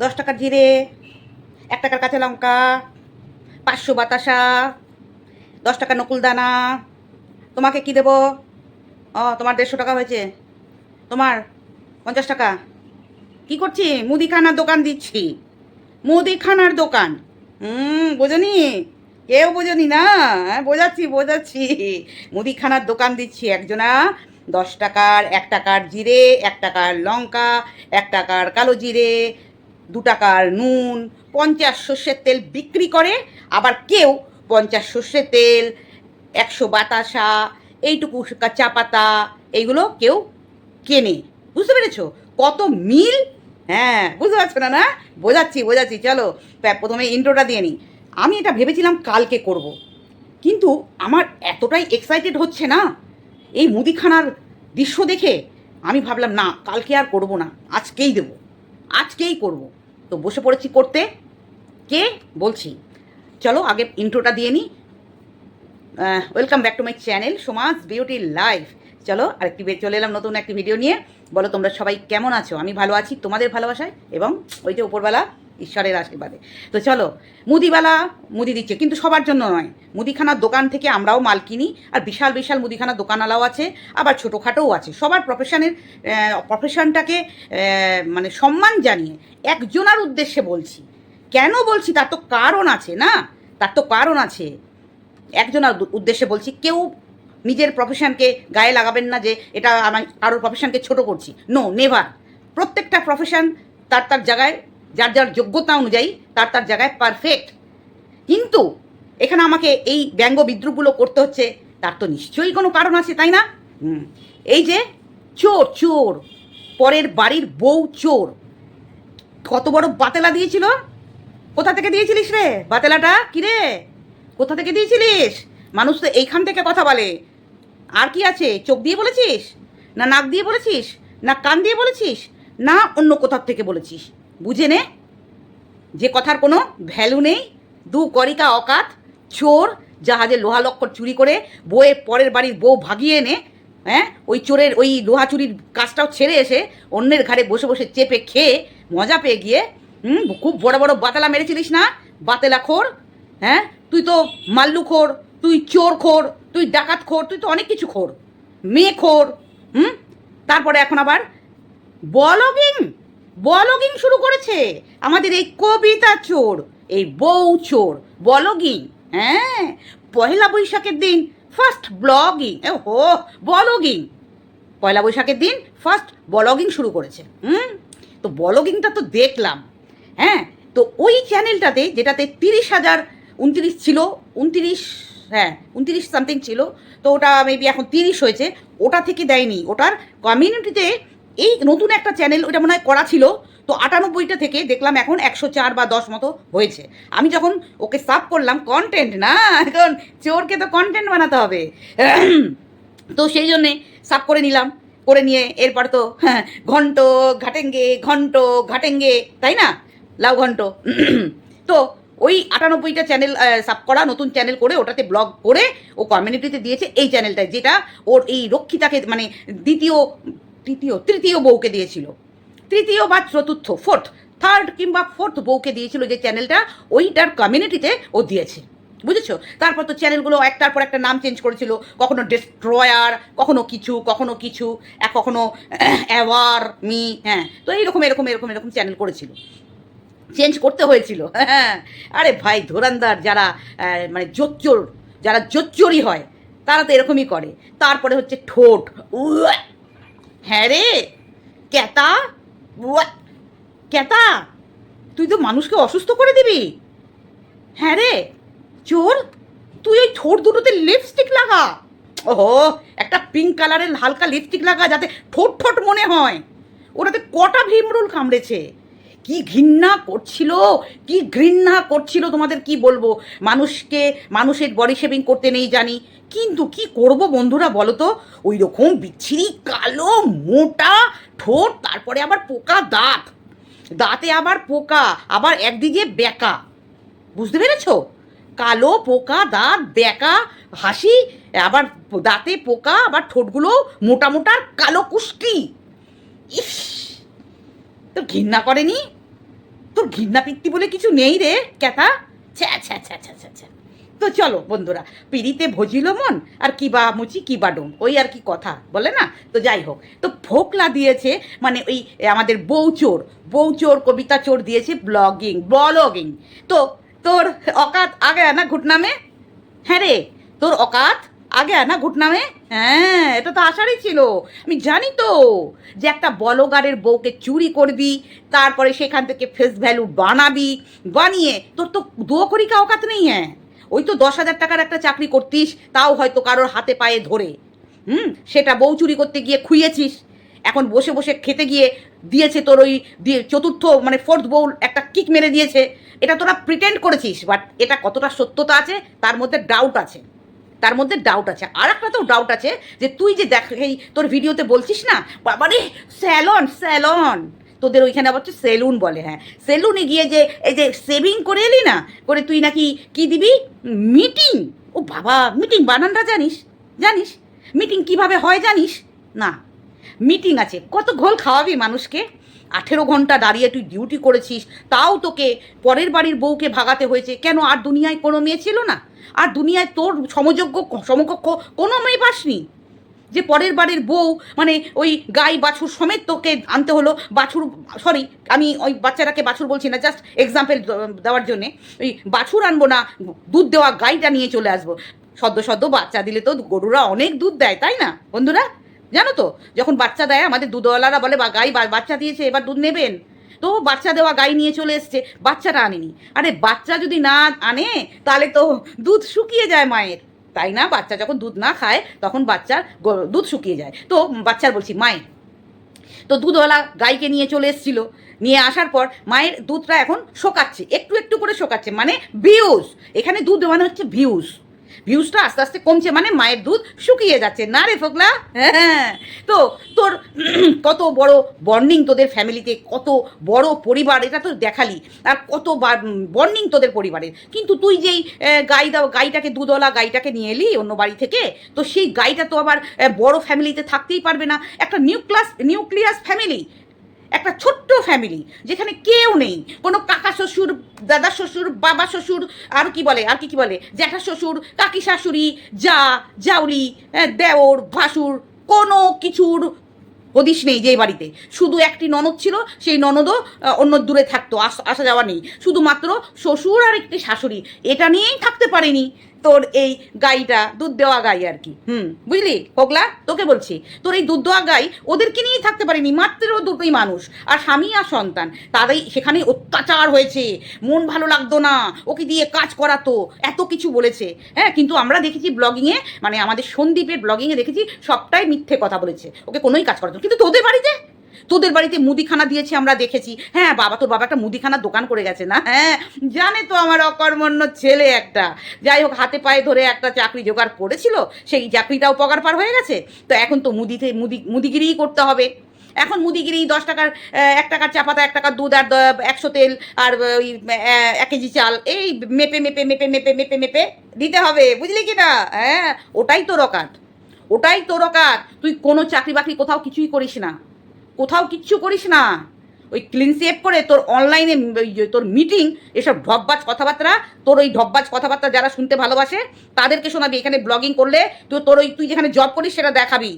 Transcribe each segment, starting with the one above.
দশ টাকার জিরে এক টাকার কাঁচা লঙ্কা পাঁচশো বাতাসা দশ টাকার নকুল দানা। তোমাকে কি দেবো? ও তোমার দেড়শো টাকা হয়েছে। তোমার পঞ্চাশ টাকা। কি করছি? মুদিখানার দোকান দিচ্ছি। মুদিখানার দোকান। হুম বোঝনি? কেউ বোঝনি না? হ্যাঁ, বোঝাচ্ছি বোঝাচ্ছি। মুদিখানার দোকান দিচ্ছি একজনা। দশ টাকার এক টাকার জিরে এক টাকার লঙ্কা এক টাকার কালো জিরে দু টাকার নুন, পঞ্চাশ সর্ষের তেল বিক্রি করে, আবার কেউ পঞ্চাশ সর্ষের তেল, একশো বাতাসা, এইটুকু চা পাতা, এইগুলো কেউ কেনে। বুঝতে পেরেছ? কত মিল? হ্যাঁ বুঝতে পারছ না না? বোঝাচ্ছি বোঝাচ্ছি, চলো প্রথমে ইন্ট্রোটা দিয়ে নিই আমি এটা ভেবেছিলাম কালকে করব। কিন্তু আমার এতটাই এক্সাইটেড হচ্ছে না। এই মুদিখানার দৃশ্য দেখে আমি ভাবলাম, না, কালকে আর করব না, আজকেই দেব। আজকেই করব। তো বসে পড়েছি করতে। কে? বলছি। চলো, আগে ইন্ট্রোটা দিয়ে নিই welcome back to my channel Soma's beauty life চলো, আরেকটি চলে এলাম নতুন একটি ভিডিও নিয়ে। বলো, তোমরা সবাই কেমন আছো? আমি ভালো আছি, তোমাদের ভালোবাসায়, এবং ওই যে উপরবেলা ঈশ্বরের আশীর্বাদে। তো চলো মুদিওয়ালা মুদি দিচ্ছে, কিন্তু সবার জন্য নয়। মুদিখানার দোকান থেকে আমরাও মাল কিনি, আর বিশাল বিশাল মুদিখানার দোকানওয়ালাও আছে, আবার ছোটোখাটোও আছে। সবার প্রফেশনের প্রফেশনটাকে মানে সম্মান জানিয়ে একজনার উদ্দেশ্যে বলছি। কেন বলছি? তার তো কারণ আছে না? তার তো কারণ আছে। একজনার উদ্দেশ্যে বলছি, কেউ নিজের প্রফেশনকে গায়ে লাগাবেন না যে এটা আমার, কারোর প্রফেশনকে ছোট করছি। নো নেভার প্রত্যেকটা প্রফেশন তার তার জায়গায় যার যার যোগ্যতা অনুযায়ী তার তার জায়গায় পারফেক্ট কিন্তু এখানে আমাকে এই ব্যঙ্গ বিদ্রুপগুলো করতে হচ্ছে, তার তো নিশ্চয়ই কোনো কারণ আছে, তাই না? এই যে চোর চোর, পরের বাড়ির বউ চোর। কত বড় বাতেলা দিয়েছিল? কোথা থেকে দিয়েছিলিস রে? বাতেলাটা? কি রে? কোথা থেকে দিয়েছিলিস? মানুষ তো এইখান থেকে কথা বলে। আর কি আছে? চোখ দিয়ে বলেছিস? না নাক দিয়ে বলেছিস? না কান দিয়ে বলেছিস? না অন্য কোথার থেকে বলেছিস? বুঝে নে যে কথার কোনো ভ্যালু নেই। দু করিকা অকাত, চোর, জাহাজে লোহা লক্কর চুরি করে বউয়ের পরের বাড়ির বউ ভাগিয়ে এনে হ্যাঁ ওই চোরের ওই লোহা চুরির কাজটাও ছেড়ে এসে অন্যের ঘাড়ে বসে বসে চেপে খেয়ে মজা পেয়ে গিয়ে, হুম, খুব বড় বড় বাতেলা মেরেছিলিস না? বাতেলা খোর হ্যাঁ তুই তো মাল্লু খোর, তুই চোর খোর, তুই ডাকাত খোর, তুই তো অনেক কিছু খোর, মেয়ে খোর, হুম, তারপরে এখন আবার বলগিং বলগিং শুরু করেছে। আমাদের এই কবিতা চোর, এই বউ চোর, বলগিং হ্যাঁ? পয়লা বৈশাখের দিন ফার্স্ট ব্লগিং হো, বলগিং। পয়লা বৈশাখের দিন ফার্স্ট ব্লগিং শুরু করেছে, হুম? তো ব্লগিংটা তো দেখলাম হ্যাঁ? তো ওই চ্যানেলটাতে যেটাতে তিরিশ হাজার উনত্রিশ ছিল, উনত্রিশ হ্যাঁ উনত্রিশ সামথিং ছিল, তো ওটা মেবি এখন তিরিশ হয়েছে, ওটা থেকে দেয়নি। ওটার কমিউনিটিতে এই নতুন একটা চ্যানেল ওটা মনে হয় করা ছিল, তো আটানব্বইটা থেকে দেখলাম এখন একশো চার বা দশ মতো হয়েছে। আমি যখন ওকে সাব করলাম কন্টেন্ট না, এখন চোরকে তো কন্টেন্ট বানাতে হবে। তো সেই জন্যে সাব করে নিলাম, করে নিয়ে এরপর তো, ঘন্ট, ঘাটেঙ্গে ঘন্ট, ঘাটেঙ্গে, তাই না? লাউ ঘন্ট। তো ওই আটানব্বইটা চ্যানেল সাব করা নতুন চ্যানেল করে ওটাতে ব্লগ করে ও কমিউনিটিতে দিয়েছে এই চ্যানেলটায় যেটা ওর এই রক্ষিতাকে মানে দ্বিতীয় তৃতীয় তৃতীয় বউকে দিয়েছিল। তৃতীয় বা চতুর্থ ফোর্থ থার্ড কিংবা ফোর্থ বউকে দিয়েছিল যে চ্যানেলটা ওইটার কমিউনিটিতে ও দিয়েছে। বুঝেছ? তারপর তো চ্যানেলগুলো একটার পর একটা নাম চেঞ্জ করেছিল। কখনো ডেস্ট্রয়ার কখনো কিছু কখনো কিছু কখনো অ্যাওয়ার মি হ্যাঁ তো এইরকম, এরকম এরকম এরকম চ্যানেল করেছিল। চেঞ্জ করতে হয়েছিল। হ্যাঁ আরে ভাই, ধুরান্দার যারা মানে জোচ্চোর, যারা জোচ্চোরই হয়, তারা তো এরকমই করে। তারপরে হচ্ছে ঠোঁট! হ্যাঁ রে, ক্যাতা! ক্যাতা, তুই তো মানুষকে অসুস্থ করে দিবি। হ্যাঁ রে, চোর, তুই ওই ঠোঁট দুটোতে লিপস্টিক লাগা। ওহো, একটা পিঙ্ক কালারের হালকা লিপস্টিক লাগা যাতে ঠোঁট ঠোঁট মনে হয়। ওটাতে কটা ভীমরুল কামড়েছে। কি ঘৃণা করছিল? কি ঘৃণা করছিল তোমাদের কি বলব? মানুষকে, মানুষের বডি শেভিং করতে নেই জানি। কিন্তু কি করব বন্ধুরা বলো তো? ওই রকম বিচ্ছিরি কালো, মোটা ঠোঁট, তারপরে আবার পোকা দাঁত। দাঁতে আবার পোকা, আবার একদিকে বেকা বুঝতে পেরেছ? কালো, পোকা, দাঁত বেকা হাসি, আবার দাঁতে পোকা, আবার ঠোঁটগুলো মোটা মোটা কালো কুষ্টি ইস! তো ঘৃণা করেনি? তোর ঘৃণা পিত্তি বলে কিছু নেই রে, ক্যাথা। ছ্যা ছ্যা ছ্যা ছ্যা ছ্যা ছ্যা তো চলো বন্ধুরা, পিড়িতে ভজিল মন আর কি বা মুচি কি বা ডোম, ওই আর কি কথা, বলে না? তো যাই হোক, তো ফোকলা দিয়েছে মানে ওই আমাদের বউচোর বউচোর কবিতা চোর দিয়েছে ব্লগিং ব্লগিং। তো তোর অকাত আগে না ঘুটনা মে হ্যাঁ রে, তোর অকাত আগে না ঘুটনা মে হ্যাঁ এটা তো আশারই ছিল। আমি জানি তো যে একটা বলগারের বউকে চুরি করবি, তারপরে সেখান থেকে ফেস ভ্যালু বানাবি, বানিয়ে তোর তো দো করি কা অকাত নেই হ্যাঁ। ওই তো দশ হাজার টাকার একটা চাকরি করতিস, তাও হয়তো কারোর হাতে পায়ে ধরে। হুম? সেটা বউ চুরি করতে গিয়ে খুইয়েছিস। এখন বসে বসে খেতে গিয়ে দিয়েছে তোর ওই দিয়ে চতুর্থ মানে ফোর্থ বউ একটা কিক মেরে দিয়েছে। এটা তোরা প্রিটেন্ড করেছিস বাট এটা কতটা সত্যতা আছে, তার মধ্যে ডাউট আছে। তার মধ্যে ডাউট আছে। আর একটা তো ডাউট আছে যে তুই যে দেখ, এই তোর ভিডিওতে বলছিস না? বাবারে স্যালন স্যালন তোদের ওইখানে আবার হচ্ছে সেলুন বলে হ্যাঁ। সেলুনে গিয়ে যে, এই যে সেভিং করে এলি না, করে তুই নাকি কি দিবি? মিটিং ও বাবা মিটিং বানানটা জানিস? জানিস? মিটিং কীভাবে হয় জানিস? না। মিটিং আছে। কত ঘোল খাওয়াবি মানুষকে? আঠেরো ঘণ্টা দাঁড়িয়ে তুই ডিউটি করেছিস, তাও তোকে পরের বাড়ির বউকে ভাগাতে হয়েছে। কেন আর দুনিয়ায় কোনো মেয়ে ছিল না? আর দুনিয়ায় তোর সমযোগ্য সমকক্ষ কোনো মেয়ে পাসনি। যে পরের বাড়ির বউ মানে ওই গাই বাছুর সমেত তোকে আনতে হলো, বাছুর সরি আমি ওই বাচ্চাটাকে বাছুর বলছি না জাস্ট এক্সাম্পল দেওয়ার জন্যে, ওই বাছুর আনব না, দুধ দেওয়া গাইটা নিয়ে চলে আসব। সদ্য সদ্য বাচ্চা দিলে তো গরুরা অনেক দুধ দেয়, তাই না, বন্ধুরা? জানো তো, যখন বাচ্চা দেয়, আমাদের দুধওয়ালারা বলে, বা, গাই বাচ্চা দিয়েছে, এবার দুধ নেবেন। তো বাচ্চা দেওয়া গাই নিয়ে চলে এসছে, বাচ্চাটা আনেনি। আরে বাচ্চা যদি না আনে, তাহলে তো দুধ শুকিয়ে যায় মায়ের। তাই না? বাচ্চা যখন দুধ না খায়, তখন বাচ্চার দুধ শুকিয়ে যায়। তো বাচ্চার বলছি, মায়ের। তো দুধওয়ালা গাইকে নিয়ে চলে এসেছিল। নিয়ে আসার পর মায়ের দুধটা এখন শোকাচ্ছে, একটু একটু করে শোকাচ্ছে মানে ভিউজ। এখানে দুধ মানে হচ্ছে ভিউজ। ভিউজটা আস্তে আস্তে কমছে মানে মায়ের দুধ শুকিয়ে যাচ্ছে। না রে ফোকলা? হ্যাঁ। তো তোর কত বড় বর্নিং তোদের ফ্যামিলিতে কত বড় পরিবার, এটা তো দেখালি। আর কত বর্নিং তোদের পরিবারের। কিন্তু তুই যেই গাই দাও, গাইটাকে দুধওয়ালা গাইটাকে নিয়ে এলি অন্য বাড়ি থেকে, তো সেই গাইটা তো আবার বড় ফ্যামিলিতে থাকতেই পারবে না। একটা নিউক্লাস নিউক্লিয়াস ফ্যামিলি একটা ছোট্ট ফ্যামিলি যেখানে কেউ নেই। কোনো কাকা শ্বশুর দাদা শ্বশুর বাবা শ্বশুর আর কি বলে আর কি কি বলে জ্যাঠা শ্বশুর কাকি শাশুড়ি যা জাউলি আহ, দেওর ভাসুর কোনো কিছুর হদিস নেই যে বাড়িতে। শুধু একটি ননদ ছিল সেই ননদও অন্য দূরে থাকতো আসা যাওয়া নেই। শুধুমাত্র শ্বশুর আর একটি শাশুড়ি। এটা নিয়েই থাকতে পারেনি। তোর এই গাইটা, দুধ দেওয়া গাই আর কি হুম, বুঝলি? হোগলা তোকে বলছি, তোর এই দুধ দেওয়া গাই ওদেরকে নিয়েই থাকতে পারেনি, মাত্র দুটোই মানুষ, আর স্বামী আর সন্তান। তাদের সেখানে অত্যাচার হয়েছে, মন ভালো লাগতো না, ওকে দিয়ে কাজ করাতো, এত কিছু বলেছে। হ্যাঁ কিন্তু আমরা দেখেছি ব্লগিংয়ে মানে আমাদের সন্দীপের ব্লগিংয়ে দেখেছি, সবটাই মিথ্যে কথা বলেছে, ওকে কোনোই কাজ করাতো কিন্তু তোদের বাড়িতে তোদের বাড়িতে মুদিখানা দিয়েছে, আমরা দেখেছি। হ্যাঁ বাবা, তোর বাবা একটা মুদিখানার দোকান করে গেছে না? হ্যাঁ জানে তো আমার অকর্মণ্য ছেলে একটা। যাই হোক, হাতে পায়ে ধরে একটা চাকরি জোগাড় করেছিল, সেই চাকরিটাও পগার পার হয়ে গেছে। তো এখন তো মুদিতে, মুদি, মুদিগিরিই করতে হবে। এখন মুদিগিরি দশ টাকার এক টাকার চা পাতা এক টাকার দুধ আর একশো তেল আর ওই এক কেজি চাল, এই মেপে মেপে মেপে মেপে মেপে মেপে দিতে হবে, বুঝলি কি না? হ্যাঁ ওটাই তোর অকাত। ওটাই তোর অকাত। তুই কোনো চাকরি বাকরি কোথাও কিছুই করিস না। কোথাও কিচ্ছু করিস না। ওই ক্লিন সেভ করে তোর অনলাইনে তোর মিটিং এসব ঢপবাজ কথাবার্তা, তোর ওই ঢপবাজ কথাবার্তা যারা শুনতে ভালোবাসে, তাদেরকে শোনাবি। এখানে ব্লগিং করলে তুই তোর ওই, তুই যেখানে জব করিস সেটা দেখাবি।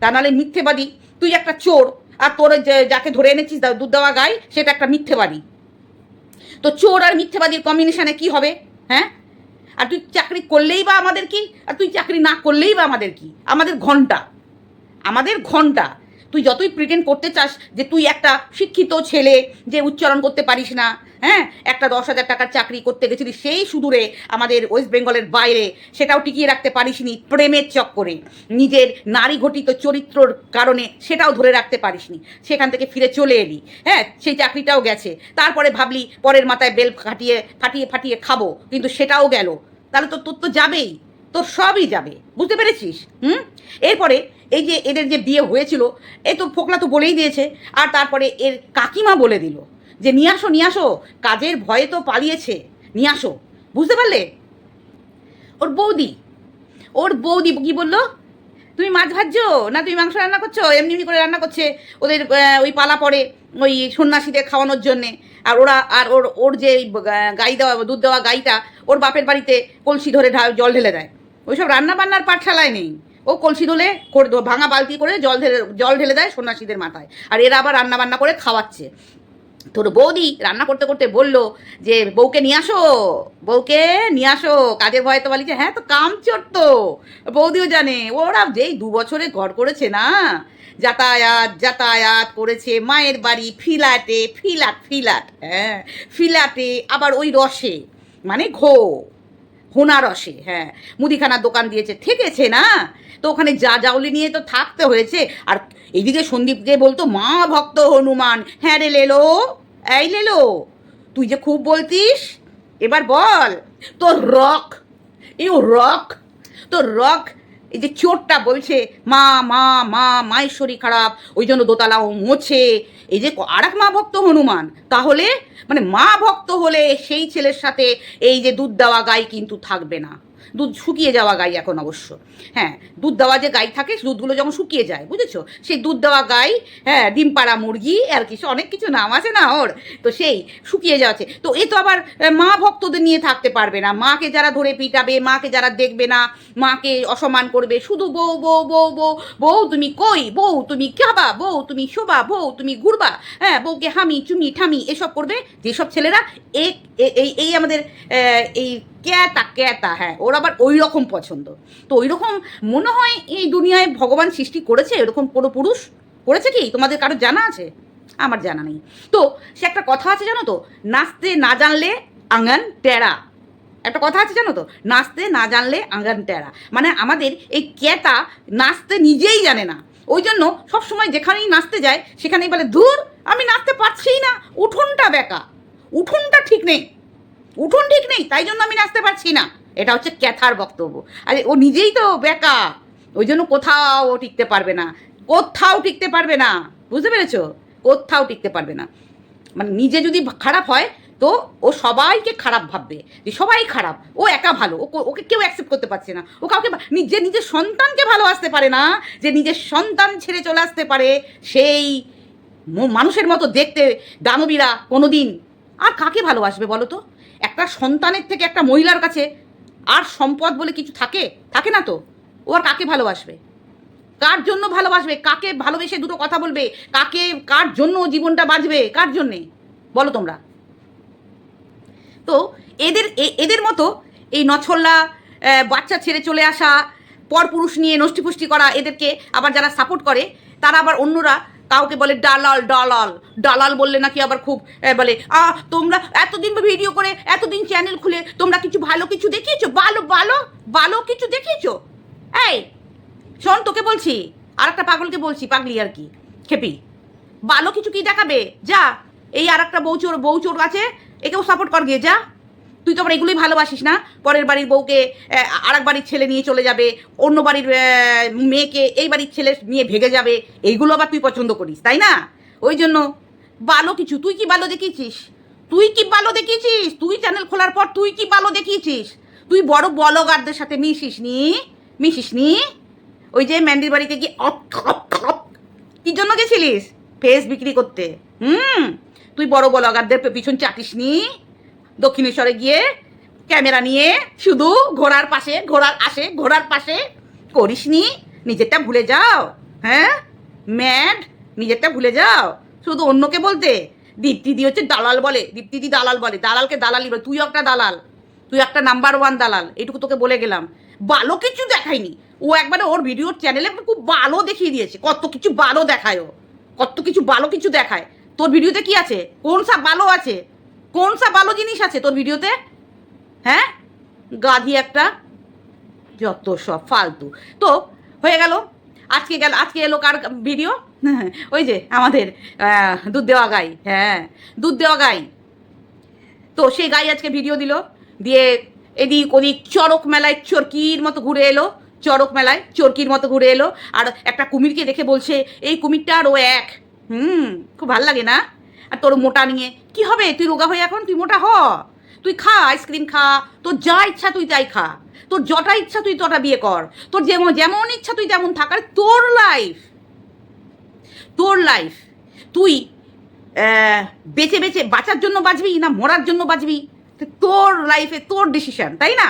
তা নাহলে মিথ্যেবাদী। তুই একটা চোর, আর তোর যাকে ধরে এনেছিস দুধ দেওয়া গাই, সেটা একটা মিথ্যেবাদী। তো চোর আর মিথ্যেবাদীর কম্বিনেশনে কি হবে? হ্যাঁ? আর তুই চাকরি করলেই বা আমাদের কি? আর তুই চাকরি না করলেই বা আমাদের কি? আমাদের ঘণ্টা। আমাদের ঘণ্টা। তুই যতই প্রিটেন্ড করতে চাস যে তুই একটা শিক্ষিত ছেলে যে উচ্চারণ করতে পারিস না হ্যাঁ? একটা দশ হাজার টাকার চাকরি করতে গেছিলি সেই সুদূরে আমাদের ওয়েস্ট বেঙ্গলের বাইরে, সেটাও টিকিয়ে রাখতে পারিসনি প্রেমের চক্করে। নিজের নারী ঘটিত চরিত্রর কারণে সেটাও ধরে রাখতে পারিসনি। সেখান থেকে ফিরে চলে এলি হ্যাঁ? সেই চাকরিটাও গেছে। তারপরে ভাবলি পরের মাথায় বেল ফাটিয়ে ফাটিয়ে ফাটিয়ে খাব, কিন্তু সেটাও গেল। তাহলে তো, তোর তো যাবেই। তোর সবই যাবে, বুঝতে পেরেছিস? হুম? এরপরে এই যে এদের যে বিয়ে হয়েছিল, এ তো ফোকলা তো বলেই দিয়েছে, আর তারপরে এর কাকিমা বলে দিল যে, নিয়ে আসো নিয়ে আসো, কাজের ভয়ে তো পালিয়েছে, নিয়ে আসো। বুঝতে পারলে? ওর বৌদি ওর বৌদি কি বলল? তুমি মাছ ভাজছো না তুমি মাংস রান্না করছ? এমনি এমনি করে রান্না করছে, ওদের ওই পালা পড়ে ওই সন্ন্যাসীদের খাওয়ানোর জন্যে। আর ওরা, আর ওর ওর যে গাই দেওয়া, দুধ দেওয়া গাইটা, ওর বাপের বাড়িতে কলসি ধরে জল ঢেলে দেয়। ওইসব রান্না বান্নার পাঠশালায় নেই। ও কলসি ধরে করে ভাঙা বালতি করে জল ঢেলে জল ঢেলে দেয় সন্ন্যাসীদের মাথায়। আর এরা আবার রান্না বান্না করে খাওয়াচ্ছে। তোর বৌদি রান্না করতে করতে বলল যে, বউকে নিয়ে আসো, বউকে নিয়ে আসো। কাজের ভয়ে তো বলি যে হ্যাঁ তো কাম তো। বৌদিও জানে, ওরা যেই দু বছরে ঘর করেছে না, যাতায়াত যাতায়াত করেছে, মায়ের বাড়ি ফিলাটে ফিলাট ফিলাট হ্যাঁ ফিলাটে আবার ওই রসে মানে ঘো হোনা রসে হ্যাঁ। মুদিখানার দোকান দিয়েছে থেকেছে না? তো ওখানে যা জাউলি নিয়ে তো থাকতে হয়েছে। আর এইদিকে সন্দীপ যে বলতো, মা ভক্ত হনুমান। হ্যাঁ রে লেলো, এই লেলো, তুই যে খুব বলতিস, এবার বল, তোর রক ইউ রক, তোর রক, এই যে চোরটা বলছে, মা মা মা, মায়ের শরীর খারাপ, ওই জন্য দোতলা ও মোছে। এই যে আর মা ভক্ত হনুমান, তাহলে মানে মা ভক্ত হলে সেই ছেলের সাথে এই যে দুধ দেওয়া গাই কিন্তু থাকবে না। দুধ শুকিয়ে যাওয়া গাই এখন অবশ্য। হ্যাঁ দুধ দেওয়া যে গাই থাকে, দুধগুলো যখন শুকিয়ে যায়, বুঝেছ? সেই দুধ দেওয়া গাই হ্যাঁ ডিম পাড়া মুরগি, আর কিছু, অনেক কিছু নাম আছে না ওর? তো সেই শুকিয়ে যাচ্ছে তো এ তো আবার মা ভক্তদের নিয়ে থাকতে পারবে না। মাকে যারা ধরে পিটাবে, মাকে যারা দেখবে না, মাকে অসম্মান করবে, শুধু বউ বউ বউ বউ বউ তুমি কই? বউ তুমি খাবা, বউ তুমি শোবা, বউ তুমি ঘুরবা হ্যাঁ বউকে হামি, চুমি, ঠামি, এসব করবে। যেসব ছেলেরা এই এই এই আমাদের এই ক্যাতা ক্যাতা হ্যাঁ ওর আবার ওই রকম পছন্দ। তো ওই রকম মনে হয় এই দুনিয়ায় ভগবান সৃষ্টি করেছে, এরকম কোনো পুরুষ করেছে কি? তোমাদের কারও জানা আছে? আমার জানা নেই। তো সে একটা কথা আছে জানো তো? নাচতে না জানলে আঙ্গান টেরা। একটা কথা আছে জানো তো? নাচতে না জানলে আঙ্গান টেরা। মানে আমাদের এই ক্যাতা নাচতে নিজেই জানে না। ওই জন্য সবসময় যেখানেই নাচতে যায়, সেখানেই বলে দূর আমি নাচতে পারছিই না। উঠোনটা বেকা। উঠোনটা ঠিক নেই। উঠোন ঠিক নেই, তাই জন্য আমি নাচতে পারছি না। এটা হচ্ছে ক্যাথার বক্তব্য। আরে, ও নিজেই তো বেকা। ওই জন্য কোথাও ও টিকতে পারবে না। কোথাও টিকতে পারবে না। বুঝতে পেরেছ? কোথাও টিকতে পারবে না। মানে নিজে যদি খারাপ হয়, তো ও সবাইকে খারাপ ভাববে। যে সবাই খারাপ। ও একা ভালো। ও ওকে কেউ অ্যাকসেপ্ট করতে পারছে না। ও কাউকে নিজে নিজের সন্তানকে ভালোবাসতে পারে না, যে নিজের সন্তান ছেড়ে চলে আসতে পারে, সেই মানুষের মতো দেখতে দানবীরা কোনোদিন আর কাকে ভালোবাসবে বলো তো? একটা সন্তানের থেকে একটা মহিলার কাছে আর সম্পদ বলে কিছু থাকে? থাকে না তো? ও আর কাকে ভালোবাসবে? কার জন্য ভালোবাসবে? কাকে ভালোবেসে দুটো কথা বলবে? কাকে, কার জন্য জীবনটা বাঁচবে কার জন্যে? বলো তোমরা। তো এদের এদের মতো এই নছল্লা বাচ্চা ছেড়ে চলে আসা, পরপুরুষ নিয়ে নষ্টিপুষ্টি করা এদেরকে আবার যারা সাপোর্ট করে, তারা আবার অন্যরা কাউকে বলে ডালাল ডালাল ডালাল বললে নাকি আবার খুব বলে, আ, তোমরা এতদিন ভিডিও করে, এতদিন চ্যানেল খুলে, তোমরা কিছু ভালো কিছু দেখিয়েছো? ভালো ভালো ভালো কিছু দেখিয়েছো? এই, শোন, তোকে বলছি আর একটা পাগলকে বলছি, পাগলি আর কি, খেপি। ভালো কিছু কি দেখাবে? যা, এই আর একটা বউ চোর বউ চোর আছে, একেও সাপোর্ট কর গিয়ে, যা। তুই তো আবার এগুলোই ভালোবাসিস না? পরের বাড়ির বউকে আর এক বাড়ির ছেলে নিয়ে চলে যাবে, অন্য বাড়ির মেয়েকে এই বাড়ির ছেলে নিয়ে ভেগে যাবে, এইগুলো আবার তুই পছন্দ করিস, তাই না? ওই জন্য ভালো কিছু, তুই কি ভালো দেখিয়েছিস? তুই কি ভালো দেখিয়েছিস? তুই চ্যানেল খোলার পর তুই কি ভালো দেখিয়েছিস? তুই বড় বলগারদের সাথে মিশিস নি মিশিস নি ওই যে ম্যান্ডির বাড়িতে গিয়ে অপ কি জন্য গেছিলিস? ফেস বিক্রি করতে, হুম? তুই বড় বলগারদের পিছন চাটিস নি দক্ষিণেশ্বরে গিয়ে ক্যামেরা নিয়ে শুধু ঘোড়ার পাশে, ঘোড়ার আসে, ঘোড়ার পাশে করিস নি নিজেরটা ভুলে যাও হ্যাঁ? ম্যাড, নিজেরটা ভুলে যাও। শুধু অন্যকে বলতে, দীপ্তিদি হচ্ছে দালাল বলে, দীপ্তিদি দালাল বলে, দালালকে দালালি বলে তুই একটা দালাল, তুই একটা নাম্বার ওয়ান দালাল, এটুকু তোকে বলে গেলাম। ভালো কিছু দেখায়নি। ও একবারে ওর ভিডিওর চ্যানেলে খুব ভালো দেখিয়ে দিয়েছে, কত কিছু ভালো দেখায় ও কত কিছু ভালো কিছু দেখায়। তোর ভিডিওতে কি আছে? কোন সব ভালো আছে? কোন সা ভালো জিনিস আছে তোর ভিডিওতে? হ্যাঁ? গাধি একটা। যত সব ফালতু। তো, হয়ে গেল। আজকে গেল, আজকে এলো কার ভিডিও? ওই যে আমাদের দুধ দেওয়া গাই। হ্যাঁ দুধ দেওয়া গাই। তো সেই গাই আজকে ভিডিও দিল। দিয়ে এদিক ওদিক চড়ক মেলায় চরকির মতো ঘুরে এলো। চড়ক মেলায় চরকির মতো ঘুরে এলো। আর একটা কুমিরকে দেখে বলছে, এই কুমিরটা আর ও এক। হুম, খুব ভালো লাগে না? আর তোর মোটা নিয়ে। কি হবে? তুই রোগা হয়ে এখন? তুই মোটা হ। তুই খা, আইসক্রিম খা। তোর যা ইচ্ছা তুই তাই খা। তোর যটা ইচ্ছা তুই তটা বিয়ে কর। তোর যেমন যেমন ইচ্ছা তুই তেমন থাকার তোর লাইফ তোর লাইফ তুই বেঁচে বেঁচে বাঁচার জন্য বাঁচবি না মরার জন্য বাঁচবি? তোর লাইফে তোর ডিসিশন তাই না?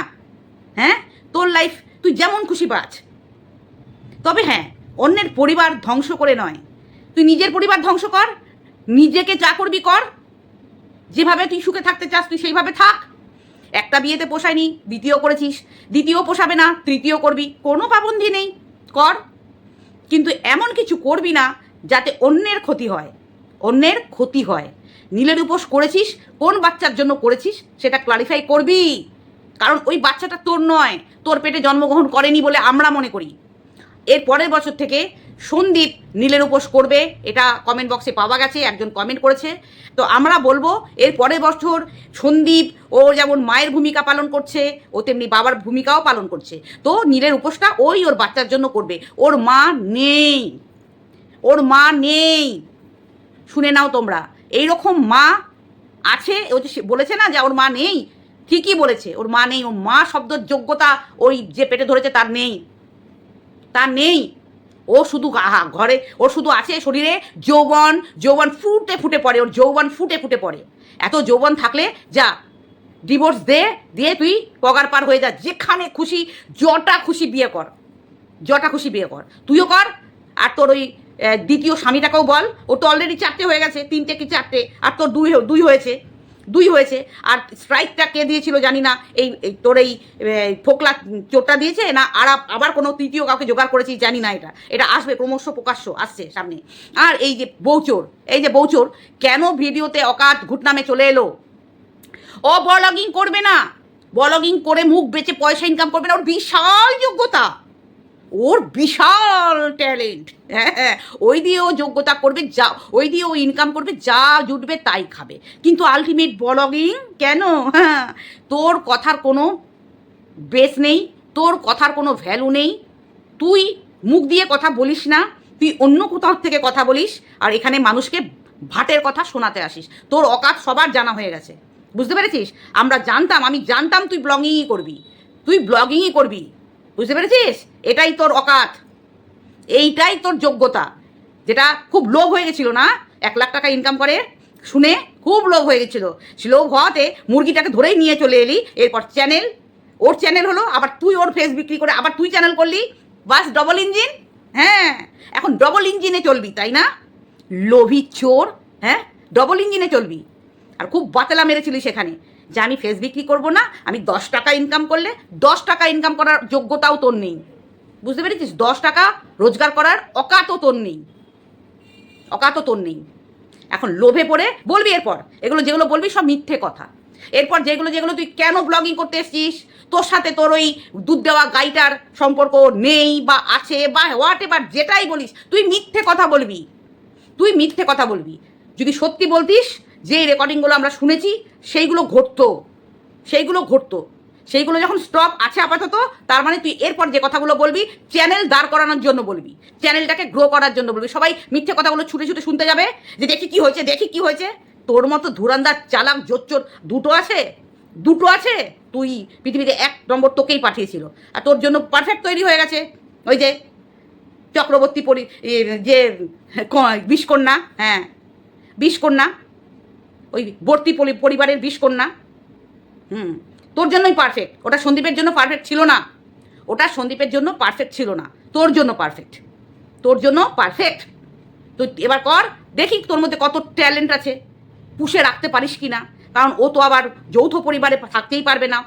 হ্যাঁ? তোর লাইফ তুই যেমন খুশি বাঁচ। তবে হ্যাঁ অন্যের পরিবার ধ্বংস করে নয়। তুই নিজের পরিবার ধ্বংস কর নিজেকে যা করবি কর। যেভাবে তুই সুখে থাকতে চাস, তুই সেইভাবে থাক। একটা বিয়েতে পোষায়নি, দ্বিতীয় করেছিস। দ্বিতীয় পোষাবে না, তৃতীয় করবি। কোনো পাবন্দি নেই। কর। কিন্তু এমন কিছু করবি না, যাতে অন্যের ক্ষতি হয়। অন্যের ক্ষতি হয়। নীলের উপোস করেছিস, কোন বাচ্চার জন্য করেছিস, সেটা ক্লারিফাই করবি। কারণ ওই বাচ্চাটা তোর নয়, তোর পেটে জন্মগ্রহণ করেনি বলে আমরা মনে করি। এর পরের বছর থেকে সন্দীপ নীলের উপোস করবে, এটা কমেন্ট বক্সে পাওয়া গেছে, একজন কমেন্ট করেছে। তো আমরা বলব, এর পরের বছর সন্দীপ ও যেমন মায়ের ভূমিকা পালন করছে, ও তেমনি বাবার ভূমিকাও পালন করছে। তো নীলের উপোসটা ওই ওর বাচ্চার জন্য করবে। ওর মা নেই। ওর মা নেই। শুনে নাও তোমরা। এই রকম মা আছে, ও যে বলেছে না যে ওর মা নেই, ঠিকই বলেছে। ওর মা নেই, ওর মা শব্দের যোগ্যতা ওই যে পেটে ধরেছে, তার নেই। তার নেই। ও শুধু ঘরে ওর শুধু আছে শরীরে, যৌবন যৌবন ফুটে ফুটে পড়ে, ওর যৌবন ফুটে ফুটে পড়ে। এত যৌবন থাকলে, যা ডিভোর্স দে, দিয়ে তুই পগার পার হয়ে যা, যেখানে খুশি জটা খুশি বিয়ে কর। জটা খুশি বিয়ে কর। তুইও কর, আর তোর ওই দ্বিতীয় স্বামীটাকেও বল ও তো অলরেডি চারটে হয়ে গেছে, তিনটে কি চারটে, আর তোর দুই দুই হয়েছে। দুই হয়েছে। আর স্ট্রাইকটা কে দিয়েছিল জানি না। এই তোর এই ফোকলা চোটটা দিয়েছে না আর, আবার কোনো তৃতীয় কাউকে জোগাড় করেছি জানি না এটা। এটা আসবে ক্রমশ প্রকাশ্য, আসছে সামনে। আর এই যে বৌচোর এই যে বৌচোর কেন ভিডিওতে অকাত ঘুটনামে চলে এলো? ও ব্লগিং করবে না। ব্লগিং করে মুখ বেচে পয়সা ইনকাম করবে না। ওর বিশাল যোগ্যতা। ওর বিশাল ট্যালেন্ট। হ্যাঁ হ্যাঁ ওই দিয়ে ও যোগ্যতা করবে, যা, ওই দিয়ে ও ইনকাম করবে, যা জুটবে তাই খাবে। কিন্তু আলটিমেট ব্লগিং কেন? হ্যাঁ তোর কথার কোনো বেস নেই, তোর কথার কোনো ভ্যালু নেই। তুই মুখ দিয়ে কথা বলিস না, তুই অন্য কোথাও থেকে কথা বলিস, আর এখানে মানুষকে ভাটের কথা শোনাতে আসিস। তোর অকাত সবার জানা হয়ে গেছে। বুঝতে পেরেছিস? আমরা জানতাম, আমি জানতাম তুই ব্লগিংই করবি। তুই ব্লগিংই করবি। বুঝতে পেরেছিস? এটাই তোর অকাত। এইটাই তোর যোগ্যতা। যেটা খুব লোভ হয়ে গেছিল না? এক লাখ টাকা ইনকাম করে, শুনে খুব লোভ হয়ে গেছিল। সে লোভ হওয়াতে মুরগিটাকে ধরেই নিয়ে চলে এলি। এরপর চ্যানেল ওর চ্যানেল হলো, আবার তুই ওর ফেস বিক্রি করে, আবার তুই চ্যানেল করলি। বাস ডবল ইঞ্জিন হ্যাঁ এখন ডবল ইঞ্জিনে চলবি, তাই না? লোভী চোর হ্যাঁ? ডবল ইঞ্জিনে চলবি। আর খুব বাতেলা মেরেছিলি সেখানে। যে আমি ফেস বিক্রি করব না, আমি দশ টাকা ইনকাম করলে দশ টাকা ইনকাম করার যোগ্যতাও তোর নেই। বুঝতে পেরেছিস? দশ টাকা রোজগার করার অকাতও তোর নেই। অকাতও তোর নেই। এখন লোভে পড়ে বলবি এরপর, এগুলো যেগুলো বলবি সব মিথ্যে কথা। এরপর যেগুলো যেগুলো তুই কেন ব্লগিং করতে এসছিস? তোর সাথে তোর ওই দুধ দেওয়া গাইটার সম্পর্ক নেই বা আছে বা হোয়াট এভার যেটাই বলিস, তুই মিথ্যে কথা বলবি। তুই মিথ্যে কথা বলবি। যদি সত্যি বলতিস যে রেকর্ডিংগুলো আমরা শুনেছি, সেইগুলো ঘটতো। সেইগুলো ঘটতো। সেইগুলো যখন স্টপ আছে আপাতত, তার মানে তুই এরপর যে কথাগুলো বলবি চ্যানেল দাঁড় করানোর জন্য বলবি। চ্যানেলটাকে গ্রো করার জন্য বলবি। সবাই মিথ্যে কথাগুলো ছুটে ছুটে শুনতে যাবে যে দেখি কি হয়েছে, দেখি কি হয়েছে। তোর মতো ধুরান্দার চালাক, জোচ্চোর দুটো আছে? দুটো আছে? তুই পৃথিবীতে এক নম্বর তোকেই পাঠিয়েছিল। আর তোর জন্য পারফেক্ট তৈরি হয়ে গেছে। ওই যে চক্রবর্তী পরি যে বিষকন্যা হ্যাঁ বিষকন্যা। ওই পরি- পরিবারের বিষকন্যা। হুম, তোর জন্যই পারফেক্ট ওটা সন্দীপের জন্য পারফেক্ট ছিল না। ওটা সন্দীপের জন্য পারফেক্ট ছিল না। তোর জন্য পারফেক্ট তোর জন্য পারফেক্ট তুই এবার কর, দেখি তোর মধ্যে কত ট্যালেন্ট আছে। পুষে রাখতে পারিস কি না কারণ ও তো আবার যৌথ পরিবারে থাকতেই পারবে না।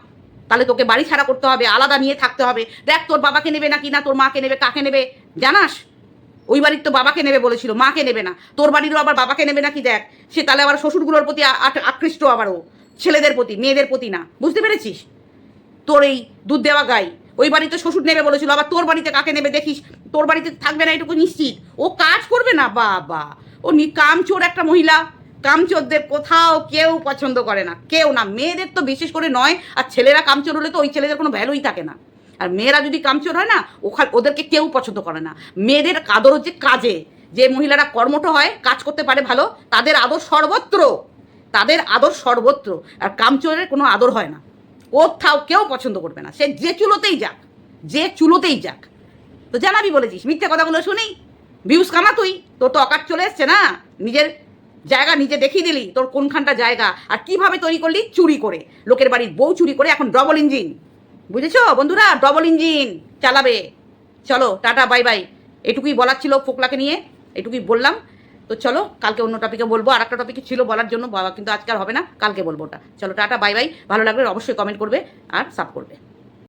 তাহলে তোকে বাড়ি ছাড়া করতে হবে, আলাদা নিয়ে থাকতে হবে। দেখ তোর বাবাকে নেবে না কি না তোর মাকে নেবে, কাকে নেবে, জানাস? ওই বাড়ির তো বাবাকে নেবে বলেছিল, মাকে নেবে না। তোর বাড়িরও আবার বাবাকে নেবে নাকি দেখ? সে তাহলে আবার শ্বশুরগুলোর প্রতি আকৃষ্ট আবার ও। ছেলেদের প্রতি, মেয়েদের প্রতি না। বুঝতে পেরেছিস? তোর এই দুধ দেওয়া গাই, ওই বাড়িতে শ্বশুর নেবে বলেছিল, আবার তোর বাড়িতে কাকে নেবে দেখিস? তোর বাড়িতে থাকবে না এটুকু নিশ্চিত। ও কাজ করবে না, বাবা। ও নি, কামচোর একটা মহিলা। কামচোরদের কোথাও কেউ পছন্দ করে না। কেউ না, মেয়েদের তো বিশেষ করে নয়, আর ছেলেরা কামচোর হলে তো ওই ছেলেদের কোনো ভ্যালুই থাকে না। আর মেয়েরা যদি কামচোর হয় না, ওখানে, ওদেরকে কেউ পছন্দ করে না। মেয়েদের আদর হচ্ছে কাজে। যে মহিলারা কর্মঠ হয়, কাজ করতে পারে ভালো, তাদের আদর সর্বত্র। তাদের আদর সর্বত্র। আর কামচোরের কোনো আদর হয় না। কোথাও কেউ পছন্দ করবে না। সে যে চুলোতেই যাক, যে চুলোতেই যাক। তো জানাবি বলেছিস, মিথ্যে কথাগুলো শুনি। ভিউজ কামা তুই। তোর তো অকাট চলে এসছে না? নিজের জায়গা নিজে দেখিয়ে দিলি, তোর কোনখানটা জায়গা? আর কীভাবে তৈরি করলি? চুরি করে। লোকের বাড়ির বউ চুরি করে, এখন ডবল ইঞ্জিন বুঝেছ? বন্ধুরা ডবল ইঞ্জিন চালাবে। চলো, টাটা বাই বাই এটুকুই বলার ছিল ফোকলাকে নিয়ে, এটুকুই বললাম। তো চলো, কালকে অন্য টপিকে বলব। আর একটা টপিকে ছিল বলার জন্য, বাবা, কিন্তু আজকে আর হবে না। কালকে বলব ওটা। চলো, টাটা বাই বাই ভালো লাগলে অবশ্যই কমেন্ট করবে আর সাপ করবে।